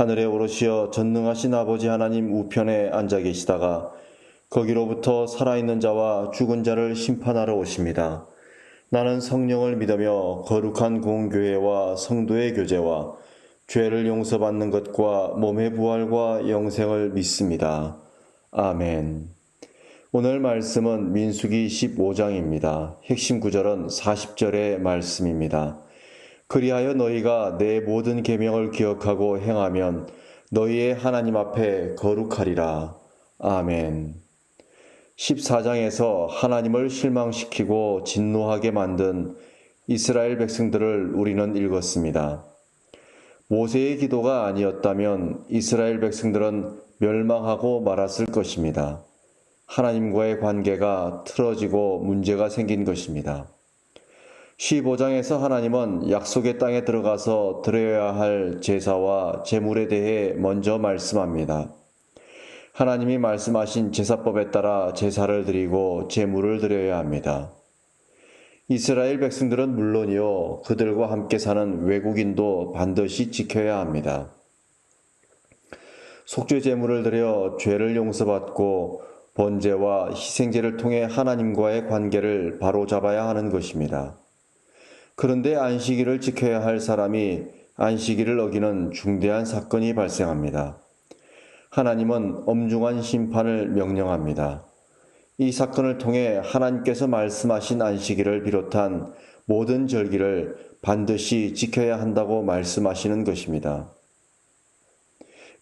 하늘에 오르시어 전능하신 아버지 하나님 우편에 앉아 계시다가 거기로부터 살아있는 자와 죽은 자를 심판하러 오십니다. 나는 성령을 믿으며 거룩한 공교회와 성도의 교제와 죄를 용서받는 것과 몸의 부활과 영생을 믿습니다. 아멘. 오늘 말씀은 민수기 15장입니다. 핵심 구절은 40절의 말씀입니다. 그리하여 너희가 내 모든 계명을 기억하고 행하면 너희의 하나님 앞에 거룩하리라. 아멘. 14장에서 하나님을 실망시키고 진노하게 만든 이스라엘 백성들을 우리는 읽었습니다. 모세의 기도가 아니었다면 이스라엘 백성들은 멸망하고 말았을 것입니다. 하나님과의 관계가 틀어지고 문제가 생긴 것입니다. 15장에서 하나님은 약속의 땅에 들어가서 드려야 할 제사와 제물에 대해 먼저 말씀합니다. 하나님이 말씀하신 제사법에 따라 제사를 드리고 제물을 드려야 합니다. 이스라엘 백성들은 물론이요, 그들과 함께 사는 외국인도 반드시 지켜야 합니다. 속죄 제물을 드려 죄를 용서받고 번제와 희생제를 통해 하나님과의 관계를 바로잡아야 하는 것입니다. 그런데 안식일을 지켜야 할 사람이 안식일을 어기는 중대한 사건이 발생합니다. 하나님은 엄중한 심판을 명령합니다. 이 사건을 통해 하나님께서 말씀하신 안식일을 비롯한 모든 절기를 반드시 지켜야 한다고 말씀하시는 것입니다.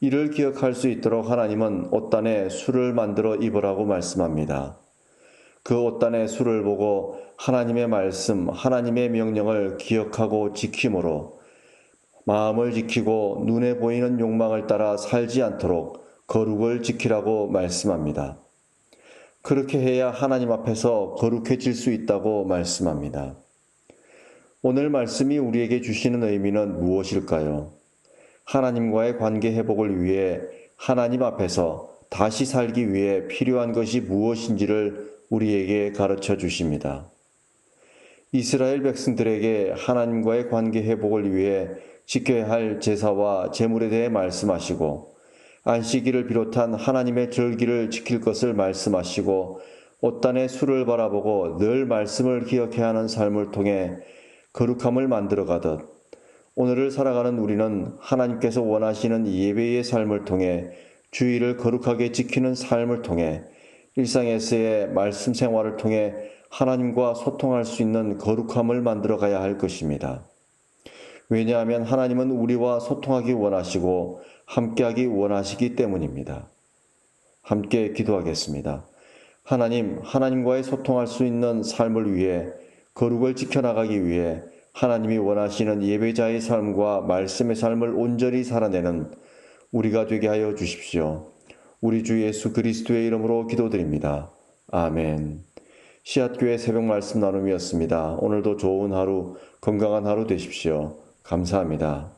이를 기억할 수 있도록 하나님은 옷단에 술을 만들어 입으라고 말씀합니다. 그 옷단의 수를 보고 하나님의 말씀, 하나님의 명령을 기억하고 지킴으로 마음을 지키고 눈에 보이는 욕망을 따라 살지 않도록 거룩을 지키라고 말씀합니다. 그렇게 해야 하나님 앞에서 거룩해질 수 있다고 말씀합니다. 오늘 말씀이 우리에게 주시는 의미는 무엇일까요? 하나님과의 관계 회복을 위해 하나님 앞에서 다시 살기 위해 필요한 것이 무엇인지를 우리에게 가르쳐 주십니다. 이스라엘 백성들에게 하나님과의 관계 회복을 위해 지켜야 할 제사와 제물에 대해 말씀하시고 안식일을 비롯한 하나님의 절기를 지킬 것을 말씀하시고 옷단의 수를 바라보고 늘 말씀을 기억해야 하는 삶을 통해 거룩함을 만들어 가듯 오늘을 살아가는 우리는 하나님께서 원하시는 예배의 삶을 통해 주의를 거룩하게 지키는 삶을 통해 일상에서의 말씀 생활을 통해 하나님과 소통할 수 있는 거룩함을 만들어 가야 할 것입니다. 왜냐하면 하나님은 우리와 소통하기 원하시고 함께하기 원하시기 때문입니다. 함께 기도하겠습니다. 하나님, 하나님과의 소통할 수 있는 삶을 위해 거룩을 지켜나가기 위해 하나님이 원하시는 예배자의 삶과 말씀의 삶을 온전히 살아내는 우리가 되게 하여 주십시오. 우리 주 예수 그리스도의 이름으로 기도드립니다. 아멘. 씨앗교회 새벽 말씀 나눔이었습니다. 오늘도 좋은 하루, 건강한 하루 되십시오. 감사합니다.